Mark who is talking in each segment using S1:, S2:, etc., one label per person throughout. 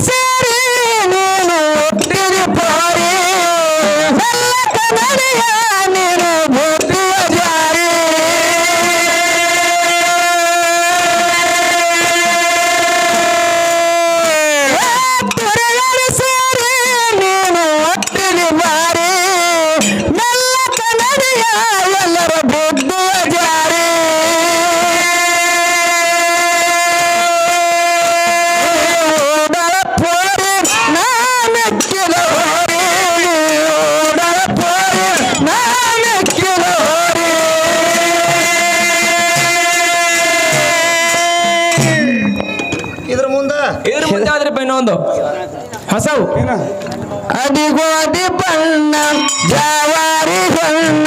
S1: ಸೇರಿ
S2: ಅಡಿ ಹಸವು?
S1: ಅದಿಗೋದಿ ಬಣ್ಣ ಜವಾರಿ ಬಣ್ಣ.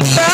S1: Bye.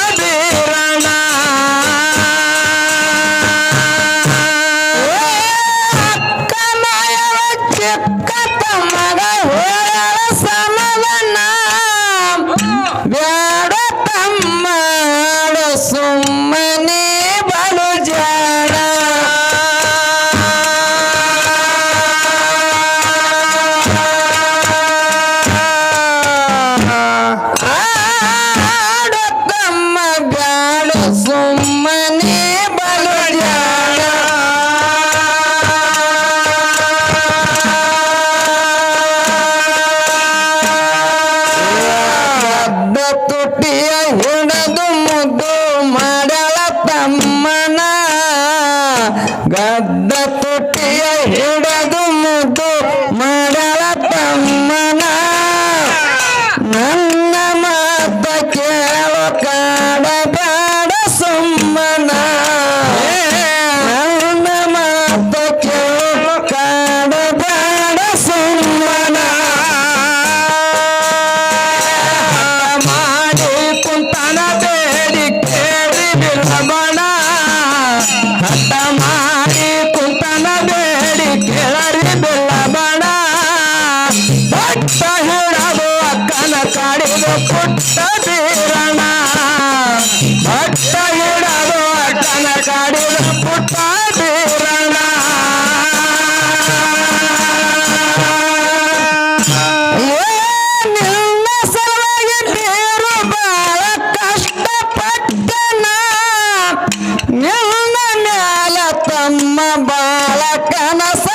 S1: ಕನಸ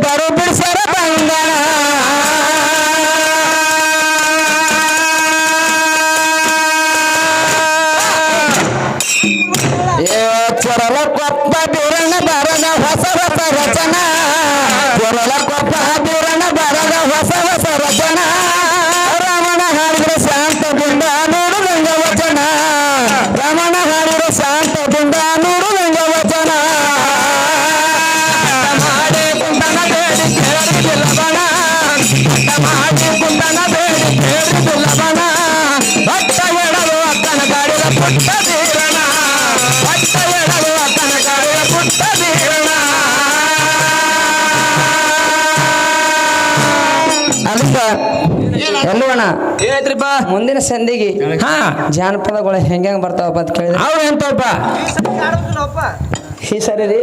S1: বারো ಮಾಡೋಣ
S2: ಏನಾಯ್ತ್ರಿಪ್ಪ?
S1: ಮುಂದಿನ ಸಂದಿಗೆ
S2: ಹಾ.
S1: ಜಾನಪದಗಳು ಹೆಂಗ್ ಬರ್ತಾವಪ್ಪ ಅಂತ ಕೇಳಿದ್ರೆ.
S2: ಅವ್ರು ಎಂತವಪ್ಪ
S1: ಈ ಸರಿ ರೀ.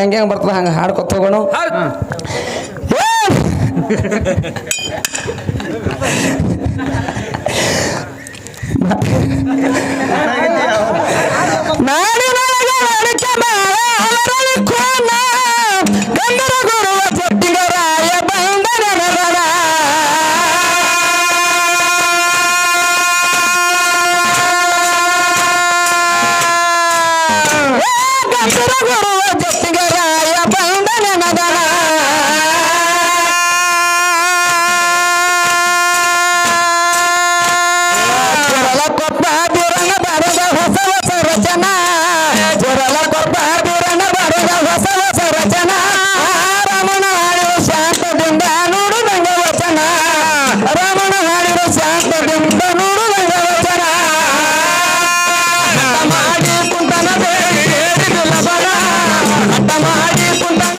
S1: ಹಂಗೆ ಹಂಗೆ ಬರ್ತದ ಹಂಗೆ ಹಾಡ್ಕೊತ ಹೋಗೋಣ. ಗುರು